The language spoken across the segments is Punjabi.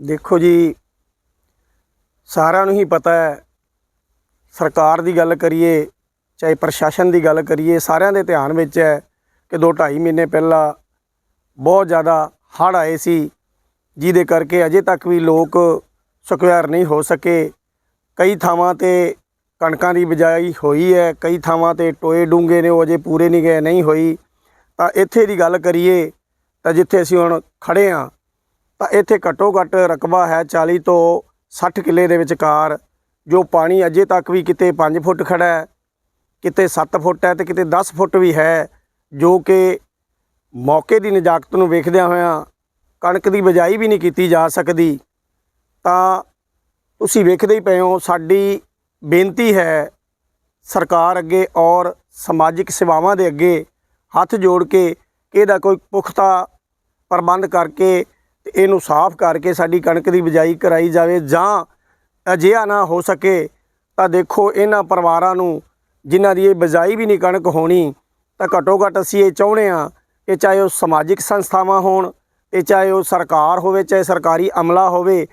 ਦੇਖੋ ਜੀ, ਸਾਰਿਆਂ ਨੂੰ ਹੀ ਪਤਾ ਹੈ, ਸਰਕਾਰ ਦੀ ਗੱਲ ਕਰੀਏ, ਚਾਹੇ ਪ੍ਰਸ਼ਾਸਨ ਦੀ ਗੱਲ ਕਰੀਏ, ਸਾਰਿਆਂ ਦੇ ਧਿਆਨ ਵਿੱਚ ਹੈ ਕਿ 2.5 ਮਹੀਨੇ ਪਹਿਲਾਂ ਬਹੁਤ ਜ਼ਿਆਦਾ ਹੜ੍ਹ ਆਏ ਸੀ, ਜਿਹਦੇ ਕਰਕੇ ਅਜੇ ਤੱਕ ਵੀ ਲੋਕ ਸਕੁਐਰ ਨਹੀਂ ਹੋ ਸਕੇ। ਕਈ ਥਾਵਾਂ ਤੇ ਕਣਕਾਂ ਦੀ ਬਿਜਾਈ ਹੋਈ ਹੈ, ਕਈ ਥਾਵਾਂ ਤੇ ਟੋਏ ਡੂੰਗੇ ਨੇ, ਉਹ ਅਜੇ ਪੂਰੇ ਨਹੀਂ ਗਏ, ਨਹੀਂ ਹੋਈ। ਤਾਂ ਇੱਥੇ ਦੀ ਗੱਲ ਕਰੀਏ, ਤਾਂ ਜਿੱਥੇ ਅਸੀਂ ਹੁਣ ਖੜੇ ਹਾਂ ਤਾਂ ਇੱਥੇ ਘੱਟੋ ਘੱਟ ਰਕਬਾ ਹੈ 40 ਤੋਂ 60 ਕਿੱਲੇ ਦੇ ਵਿਚਕਾਰ, ਜੋ ਪਾਣੀ ਅਜੇ ਤੱਕ ਵੀ ਕਿਤੇ 5 ਫੁੱਟ ਖੜਾ ਹੈ, ਕਿਤੇ 7 ਫੁੱਟ ਹੈ ਤੇ ਕਿਤੇ 10 ਫੁੱਟ ਵੀ ਹੈ, ਜੋ ਕਿ ਮੌਕੇ ਦੀ ਨਜਾਕਤ ਨੂੰ ਵੇਖਦਿਆਂ ਹੋਇਆਂ ਕਣਕ ਦੀ ਬਿਜਾਈ ਵੀ ਨਹੀਂ ਕੀਤੀ ਜਾ ਸਕਦੀ। ਤਾਂ ਤੁਸੀਂ ਵੇਖਦੇ ਹੀ ਪਏ ਹੋ, ਸਾਡੀ ਬੇਨਤੀ ਹੈ ਸਰਕਾਰ ਅੱਗੇ ਔਰ ਸਮਾਜਿਕ ਸੇਵਾਵਾਂ ਦੇ ਅੱਗੇ ਹੱਥ ਜੋੜ ਕੇ ਇਹਦਾ ਕੋਈ ਪੁਖਤਾ ਪ੍ਰਬੰਧ ਕਰਕੇ ਤੇ ਇਹਨੂੰ ਸਾਫ਼ ਕਰਕੇ ਸਾਡੀ ਕਣਕ ਦੀ ਬਿਜਾਈ ਕਰਾਈ ਜਾਵੇ ਜਾਂ ਅਜਿਹਾ ਨਾ ਹੋ ਸਕੇ, ਤਾਂ ਦੇਖੋ ਇਹਨਾਂ ਪਰਿਵਾਰਾਂ ਨੂੰ ਜਿਨ੍ਹਾਂ ਦੀ ਇਹ ਬਿਜਾਈ ਵੀ ਨਹੀਂ ਕਣਕ ਹੋਣੀ, ਤਾਂ ਘੱਟੋ ਘੱਟ ਅਸੀਂ ਇਹ ਚਾਹੁੰਦੇ ਹਾਂ ਕਿ ਚਾਹੇ ਉਹ ਸਮਾਜਿਕ ਸੰਸਥਾਵਾਂ ਹੋਣ ਤੇ ਚਾਹੇ ਉਹ ਸਰਕਾਰ ਹੋਵੇ, ਚਾਹੇ ਸਰਕਾਰੀ ਅਮਲਾ ਹੋਵੇ,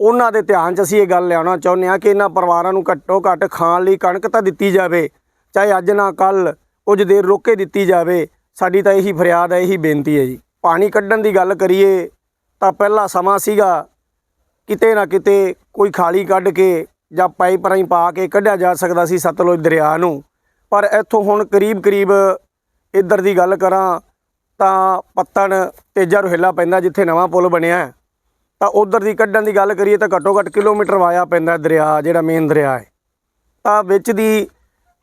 ਉਹਨਾਂ ਦੇ ਧਿਆਨ 'ਚ ਅਸੀਂ ਇਹ ਗੱਲ ਲਿਆਉਣਾ ਚਾਹੁੰਦੇ ਹਾਂ ਕਿ ਇਹਨਾਂ ਪਰਿਵਾਰਾਂ ਨੂੰ ਘੱਟੋ ਘੱਟ ਖਾਣ ਲਈ ਕਣਕ ਤਾਂ ਦਿੱਤੀ ਜਾਵੇ, ਚਾਹੇ ਅੱਜ ਨਾ ਕੱਲ ਕੁਝ ਦੇਰ ਰੁਕ ਕੇ ਦਿੱਤੀ ਜਾਵੇ, ਸਾਡੀ ਤਾਂ ਇਹੀ ਫਰਿਆਦ ਹੈ, ਇਹੀ ਬੇਨਤੀ ਹੈ ਜੀ। ਪਾਣੀ ਕੱਢਣ ਦੀ ਗੱਲ ਕਰੀਏ ਤਾਂ ਪਹਿਲਾ ਸਮਾਂ ਸੀਗਾ ਕਿਤੇ ਨਾ ਕਿਤੇ ਕੋਈ ਖਾਲੀ ਕੱਢ ਕੇ ਜਾਂ ਪਾਈਪ ਰਾਹੀਂ ਪਾ ਕੇ ਕੱਢਿਆ ਜਾ ਸਕਦਾ ਸੀ ਸਤਲੁਜ ਦਰਿਆ ਨੂੰ। ਪਰ ਇੱਥੋਂ ਹੁਣ ਕਰੀਬ ਕਰੀਬ ਇੱਧਰ ਦੀ ਗੱਲ ਕਰਾਂ ਤਾਂ ਪੱਤਣ ਤੇਜਾ ਰੋਹਿਲਾ ਪੈਂਦਾ ਜਿੱਥੇ ਨਵਾਂ ਪੁਲ ਬਣਿਆ ਹੈ। ਤਾਂ ਉਧਰ ਦੀ ਕੱਢਣ ਦੀ ਗੱਲ ਕਰੀਏ ਤਾਂ ਘੱਟੋ ਘੱਟ ਕਿਲੋਮੀਟਰ ਵਾਇਆ ਪੈਂਦਾ ਦਰਿਆ, ਜਿਹੜਾ ਮੇਨ ਦਰਿਆ ਹੈ। ਤਾਂ ਵਿੱਚ ਦੀ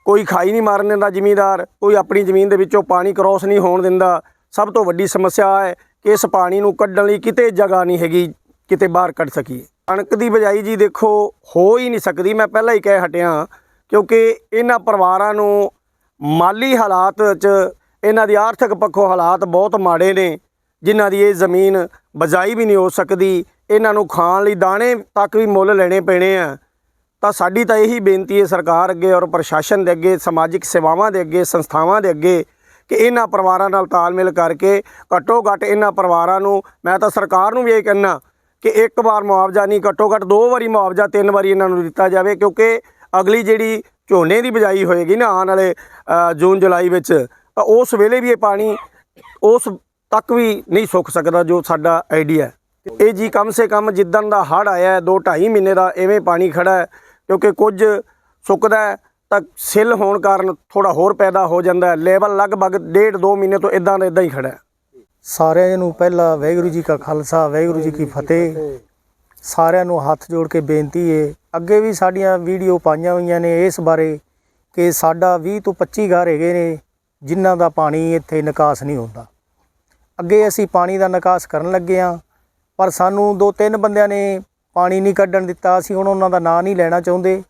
ਕੋਈ ਖਾਈ ਨਹੀਂ ਮਾਰਨ ਦਿੰਦਾ ਜ਼ਿਮੀਂਦਾਰ, ਕੋਈ ਆਪਣੀ ਜ਼ਮੀਨ ਦੇ ਵਿੱਚੋਂ ਪਾਣੀ ਕ੍ਰੋਸ ਨਹੀਂ ਹੋਣ ਦਿੰਦਾ। ਸਭ ਤੋਂ ਵੱਡੀ ਸਮੱਸਿਆ ਹੈ ਇਸ ਪਾਣੀ ਨੂੰ ਕੱਢਣ ਲਈ ਕਿਤੇ ਜਗ੍ਹਾ ਨਹੀਂ ਹੈਗੀ, ਕਿਤੇ ਬਾਹਰ ਕੱਢ ਸਕੀਏ। ਕਣਕ ਦੀ ਬਜਾਈ ਜੀ ਦੇਖੋ, ਹੋ ਹੀ ਨਹੀਂ ਸਕਦੀ। ਮੈਂ ਪਹਿਲਾਂ ਹੀ ਕਹਿ ਹਟਿਆ, ਕਿਉਂਕਿ ਇਹਨਾਂ ਪਰਿਵਾਰਾਂ ਨੂੰ ਮਾਲੀ ਹਾਲਾਤ 'ਚ ਇਹਨਾਂ ਦੀ ਆਰਥਿਕ ਪੱਖੋਂ ਹਾਲਾਤ ਬਹੁਤ ਮਾੜੇ ਨੇ, ਜਿਨ੍ਹਾਂ ਦੀ ਇਹ ਜ਼ਮੀਨ ਬਜਾਈ ਵੀ ਨਹੀਂ ਹੋ ਸਕਦੀ। ਇਹਨਾਂ ਨੂੰ ਖਾਣ ਲਈ ਦਾਣੇ ਤੱਕ ਵੀ ਮੁੱਲ ਲੈਣੇ ਪੈਣੇ ਆ। ਤਾਂ ਸਾਡੀ ਤਾਂ ਇਹੀ ਬੇਨਤੀ ਹੈ ਸਰਕਾਰ ਅੱਗੇ ਔਰ ਪ੍ਰਸ਼ਾਸਨ ਦੇ ਅੱਗੇ, ਸਮਾਜਿਕ ਸੇਵਾਵਾਂ ਦੇ ਅੱਗੇ, ਸੰਸਥਾਵਾਂ ਦੇ ਅੱਗੇ ਕਿ ਇਹਨਾਂ ਪਰਿਵਾਰਾਂ ਨਾਲ ਤਾਲਮੇਲ ਕਰਕੇ ਘੱਟੋ ਘੱਟ ਇਹਨਾਂ ਪਰਿਵਾਰਾਂ ਨੂੰ ਮੈਂ ਤਾਂ ਸਰਕਾਰ ਨੂੰ ਵੀ ਇਹ ਕਹਿਣਾ ਕਿ ਇੱਕ ਵਾਰ ਮੁਆਵਜ਼ਾ ਨਹੀਂ ਘੱਟੋ ਘੱਟ ਦੋ ਵਾਰੀ ਮੁਆਵਜ਼ਾ ਤਿੰਨ ਵਾਰੀ ਇਹਨਾਂ ਨੂੰ ਦਿੱਤਾ ਜਾਵੇ ਕਿਉਂਕਿ ਅਗਲੀ ਜਿਹੜੀ ਝੋਨੇ ਦੀ ਬਿਜਾਈ ਹੋਏਗੀ ਨਾ ਆਉਣ ਵਾਲੇ ਜੂਨ ਜੁਲਾਈ ਵਿੱਚ ਤਾਂ ਉਸ ਵੇਲੇ ਵੀ ਇਹ ਪਾਣੀ ਉਸ ਤੱਕ ਵੀ ਨਹੀਂ ਸੁੱਕ ਸਕਦਾ ਜੋ ਸਾਡਾ ਆਈਡੀਆ ਇਹ ਜੀ ਕਮ ਸੇ ਕਮ ਜਿੱਦਣ ਦਾ ਹੜ੍ਹ ਆਇਆ ਹੈ, ਦੋ ਢਾਈ ਮਹੀਨੇ ਦਾ ਐਵੇਂ ਪਾਣੀ ਖੜਾ ਹੈ ਕਿਉਂਕਿ ਕੁਝ ਸੁੱਕਦਾ ਤਾਂ ਸਿੱਲ ਹੋਣ ਕਾਰਨ ਥੋੜਾ ਹੋਰ ਪੈਦਾ ਹੋ ਜਾਂਦਾ ਹੈ। ਲੈਵਲ ਲਗਭਗ ਡੇਢ ਦੋ ਮਹੀਨੇ ਤੋਂ ਇਦਾਂ ਦਾ ਇਦਾਂ ਹੀ ਖੜਾ ਹੈ। ਸਾਰਿਆਂ ਨੂੰ ਪਹਿਲਾਂ ਵਾਹਿਗੁਰੂ ਜੀ ਕਾ ਖਾਲਸਾ, ਵਾਹਿਗੁਰੂ ਜੀ ਕੀ ਫਤਿਹ। ਸਾਰਿਆਂ ਨੂੰ ਹੱਥ ਜੋੜ ਕੇ ਬੇਨਤੀ ਏ, ਅੱਗੇ ਵੀ ਸਾਡੀਆਂ ਵੀਡੀਓ ਪਾਈਆਂ ਹੋਈਆਂ ਨੇ ਇਸ ਬਾਰੇ ਕਿ ਸਾਡਾ 20 ਤੋਂ 25 ਘਰ ਹੈਗੇ ਨੇ, ਜਿਨ੍ਹਾਂ ਦਾ ਪਾਣੀ ਇੱਥੇ ਨਿਕਾਸ ਨਹੀਂ ਹੁੰਦਾ। ਅੱਗੇ ਅਸੀਂ ਪਾਣੀ ਦਾ ਨਿਕਾਸ ਕਰਨ ਲੱਗੇ ਆ, ਪਰ ਸਾਨੂੰ ਦੋ ਤਿੰਨ ਬੰਦਿਆਂ ਨੇ ਪਾਣੀ ਨਹੀਂ ਕੱਢਣ ਦਿੱਤਾ, ਅਸੀਂ ਹੁਣ ਉਹਨਾਂ ਦਾ ਨਾਂ ਨਹੀਂ ਲੈਣਾ ਚਾਹੁੰਦੇ।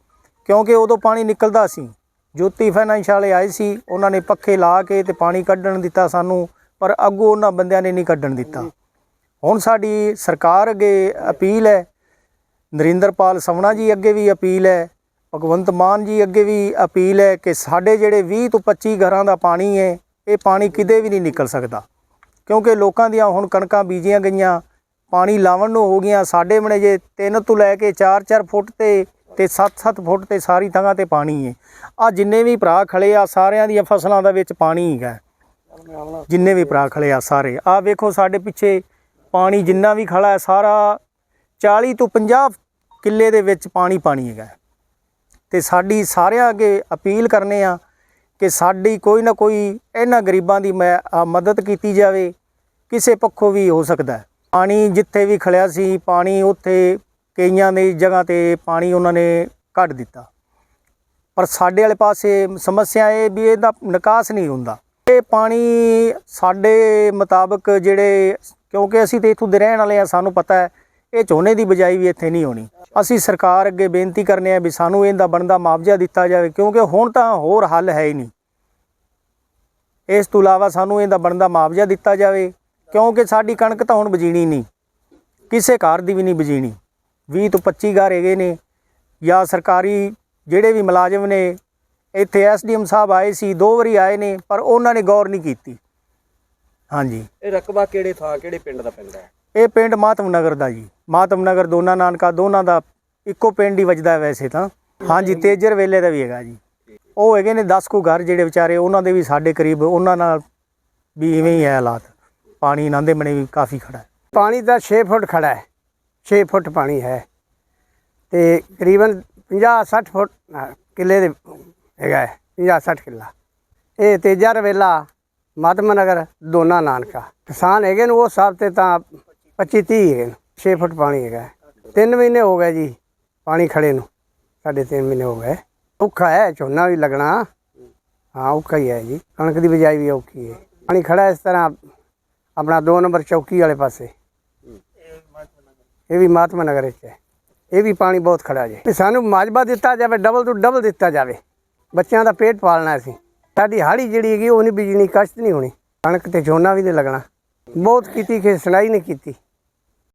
ਕਿਉਂਕਿ ਉਦੋਂ ਪਾਣੀ ਨਿਕਲਦਾ ਸੀ। ਜੋਤੀ ਫਾਈਨੈਂਸ ਵਾਲੇ ਆਏ ਸੀ, ਉਹਨਾਂ ਨੇ ਪੱਖੇ ਲਾ ਕੇ ਤੇ ਪਾਣੀ ਕੱਢਣ ਦਿੱਤਾ ਸਾਨੂੰ, ਪਰ ਅੱਗੋਂ ਉਹਨਾਂ ਬੰਦਿਆਂ ਨੇ ਨਹੀਂ ਕੱਢਣ ਦਿੱਤਾ। ਹੁਣ ਸਾਡੀ ਸਰਕਾਰ ਅੱਗੇ ਅਪੀਲ ਹੈ, ਨਰਿੰਦਰਪਾਲ ਸਵਣਾ ਜੀ ਅੱਗੇ ਵੀ ਅਪੀਲ ਹੈ, ਭਗਵੰਤ ਮਾਨ ਜੀ ਅੱਗੇ ਵੀ ਅਪੀਲ ਹੈ ਕਿ ਸਾਡੇ ਜਿਹੜੇ 20 ਤੋਂ 25 ਘਰਾਂ ਦਾ ਪਾਣੀ ਹੈ, ਇਹ ਪਾਣੀ ਕਿਤੇ ਵੀ ਨਹੀਂ ਨਿਕਲ ਸਕਦਾ। ਕਿਉਂਕਿ ਲੋਕਾਂ ਦੀਆਂ ਹੁਣ ਕਣਕਾਂ ਬੀਜੀਆਂ ਗਈਆਂ, ਪਾਣੀ ਲਾਵਣ ਨੂੰ ਹੋ ਗਈਆਂ ਸਾਡੇ ਮਣੇ ਜੇ 3 ਤੋਂ ਲੈ ਕੇ 4-4 ਫੁੱਟ ਤੇ ਤੇ 7-7 ਫੁੱਟ ਤੇ ਸਾਰੀ ਥਾਂ ਤੇ ਪਾਣੀ ਹੈ ਆ ਜਿੰਨੇ ਵੀ ਭਰਾ ਖੜੇ ਆ, ਸਾਰਿਆਂ ਦੀਆਂ ਫਸਲਾਂ ਦਾ ਵਿੱਚ ਪਾਣੀ ਹੈਗਾ। ਜਿੰਨੇ ਵੀ ਭਰਾ ਖੜੇ ਆ ਸਾਰੇ। ਆ ਵੇਖੋ ਸਾਡੇ ਪਿੱਛੇ ਪਾਣੀ ਜਿੰਨਾ ਵੀ ਖੜਾ ਹੈ, ਸਾਰਾ 40 ਤੋਂ 50 ਕਿੱਲੇ ਦੇ ਵਿੱਚ ਪਾਣੀ ਪਾਣੀ ਹੈਗਾ। ਤੇ ਸਾਡੀ ਸਾਰਿਆਂ ਅੱਗੇ ਅਪੀਲ ਕਰਨੇ ਆ ਕਿ ਸਾਡੀ ਕੋਈ ਨਾ ਕੋਈ ਇਹਨਾਂ ਗਰੀਬਾਂ ਦੀ ਮੈਂ, ਆ ਮਦਦ ਕੀਤੀ ਜਾਵੇ। ਕਿਸੇ ਪੱਖੋਂ ਵੀ ਹੋ ਸਕਦਾ ਪਾਣੀ ਜਿੱਥੇ ਵੀ ਖਲਿਆ ਸੀ, ਪਾਣੀ ਉੱਥੇ ਕਈਆਂ ਦੀ ਜਗ੍ਹਾ ਤੇ ਪਾਣੀ ਉਹਨਾਂ ਨੇ ਕੱਢ ਦਿੱਤਾ। ਪਰ ਸਾਡੇ ਵਾਲੇ ਪਾਸੇ ਸਮੱਸਿਆ ਇਹ ਵੀ ਇਹਦਾ ਨਿਕਾਸ ਨਹੀਂ ਹੁੰਦਾ। ਇਹ ਪਾਣੀ ਸਾਡੇ ਮੁਤਾਬਕ ਜਿਹੜੇ, ਕਿਉਂਕਿ ਅਸੀਂ ਤੇ ਇੱਥੋਂ ਦੇ ਰਹਿਣ ਵਾਲੇ ਆ ਸਾਨੂੰ ਪਤਾ ਹੈ, ਇਹ ਝੋਨੇ ਦੀ ਬਜਾਈ ਵੀ ਇੱਥੇ ਨਹੀਂ ਹੋਣੀ। ਅਸੀਂ ਸਰਕਾਰ ਅੱਗੇ ਬੇਨਤੀ ਕਰਨੇ ਆ ਵੀ ਸਾਨੂੰ ਇਹਦਾ ਬਣਦਾ ਮੁਆਵਜ਼ਾ ਦਿੱਤਾ ਜਾਵੇ, ਕਿਉਂਕਿ ਹੁਣ ਤਾਂ ਹੋਰ ਹੱਲ ਹੈ ਹੀ ਨਹੀਂ। ਇਸ ਤੋਂ ਇਲਾਵਾ ਸਾਨੂੰ ਇਹਦਾ ਬਣਦਾ ਮੁਆਵਜ਼ਾ ਦਿੱਤਾ ਜਾਵੇ, ਕਿਉਂਕਿ ਸਾਡੀ ਕਣਕ ਤਾਂ ਹੁਣ ਬਜੀਣੀ ਨਹੀਂ। ਕਿਸੇ ਘਰ ਦੀ ਵੀ ਨਹੀਂ ਬਜੀਣੀ। 20 ਤੋਂ 25 ਘਰ ਹੈਗੇ ਨੇ ਜਾਂ ਸਰਕਾਰੀ ਜਿਹੜੇ ਵੀ ਮੁਲਾਜ਼ਮ ਨੇ ਇੱਥੇ ਐਸਡੀਐਮ ਸਾਹਿਬ ਆਏ ਸੀ ਦੋ ਵਾਰੀ ਆਏ ਨੇ ਪਰ ਉਹਨਾਂ ਨੇ ਗੌਰ ਨਹੀਂ ਕੀਤੀ। ਹਾਂਜੀ। ਇਹ ਰਕਬਾ ਕਿਹੜੇ ਥਾਂ ਕਿਹੜੇ ਪਿੰਡ ਦਾ ਪੈਂਦਾ ਹੈ? ਇਹ ਪਿੰਡ ਮਾਤਮ ਨਗਰ ਦਾ ਜੀ। ਮਾਤਮ ਨਗਰ ਦੋਨਾ ਨਾਨਕਾ ਦੋਨਾਂ ਦਾ ਇੱਕੋ ਪਿੰਡ ਹੀ ਵੱਜਦਾ ਵੈਸੇ ਤਾਂ। ਹਾਂਜੀ ਤੇਜਰ ਵੇਲੇ ਦਾ ਵੀ ਹੈਗਾ ਜੀ। ਉਹ ਹੈਗੇ ਨੇ 10 ਕੁ ਘਰ ਜਿਹੜੇ ਵਿਚਾਰੇ ਉਹਨਾਂ ਦੇ ਵੀ ਸਾਡੇ ਕਰੀਬ ਉਹਨਾਂ ਨਾਲ ਵੀ ਇਵੇਂ ਹੀ ਹੈ ਹਾਲਾਤ। ਪਾਣੀ ਇਹਨਾਂ ਦੇ ਵੀ ਕਾਫੀ ਖੜਾ ਹੈ। ਪਾਣੀ ਤਾਂ 6 ਫੁੱਟ ਖੜਾ ਹੈ। 6 ਫੁੱਟ ਪਾਣੀ ਹੈ ਤੇ ਕਰੀਬਨ 50 60 ਫੁੱਟ ਕਿੱਲੇ ਦੇ ਹੈਗਾ 50 60 ਕਿੱਲਾ। ਇਹ ਤੇਜਾ ਰਵੇਲਾ ਮਾਤਮ ਨਗਰ, ਦੋਨਾ ਨਾਨਕਾ। ਕਿਸਾਨ ਹੈਗੇ ਨੇ, ਉਹ ਹਿਸਾਬ ਤੇ ਤਾਂ 25 30 ਹੈਗੇ ਨੇ 6 ਫੁੱਟ ਪਾਣੀ ਹੈਗਾ 3 ਮਹੀਨੇ ਹੋ ਗਏ ਜੀ, ਪਾਣੀ ਖੜੇ ਨੂੰ, ਸਾਢੇ 3 ਮਹੀਨੇ ਹੋ ਗਏ। ਔਖਾ ਹੈ, ਝੋਨਾ ਵੀ ਲੱਗਣਾ। ਹਾਂ, ਔਖਾ ਹੀ ਹੈ ਜੀ, ਕਣਕ ਦੀ ਬਿਜਾਈ ਵੀ ਔਖੀ ਹੈ। ਪਾਣੀ ਖੜਾ ਇਸ ਤਰ੍ਹਾਂ ਆਪਣਾ 2 ਨੰਬਰ ਚੌਕੀ ਵਾਲੇ ਪਾਸੇ। ਇਹ ਵੀ ਮਹਾਤਮਾ ਨਗਰ ਵਿੱਚ ਹੈ। ਇਹ ਵੀ ਪਾਣੀ ਬਹੁਤ ਖੜਾ ਜੇ। ਵੀ ਸਾਨੂੰ ਮਾਜਬਾ ਦਿੱਤਾ ਜਾਵੇ ਡਬਲ ਤੋਂ ਡਬਲ ਦਿੱਤਾ ਜਾਵੇ। ਬੱਚਿਆਂ ਦਾ ਪੇਟ ਪਾਲਣਾ ਸੀ ਸਾਡੀ ਹਾੜੀ ਜਿਹੜੀ ਹੈਗੀ, ਉਹ ਨਹੀਂ ਬਿਜਣੀ ਕਸ਼ਤ ਨਹੀਂ ਹੋਣੀ। ਕਣਕ ਤੇ ਝੋਨਾ ਵੀ ਨਹੀਂ ਲੱਗਣਾ। ਬਹੁਤ ਕੀਤੀ ਕਿ ਸੁਣਾਈ ਨਹੀਂ ਕੀਤੀ।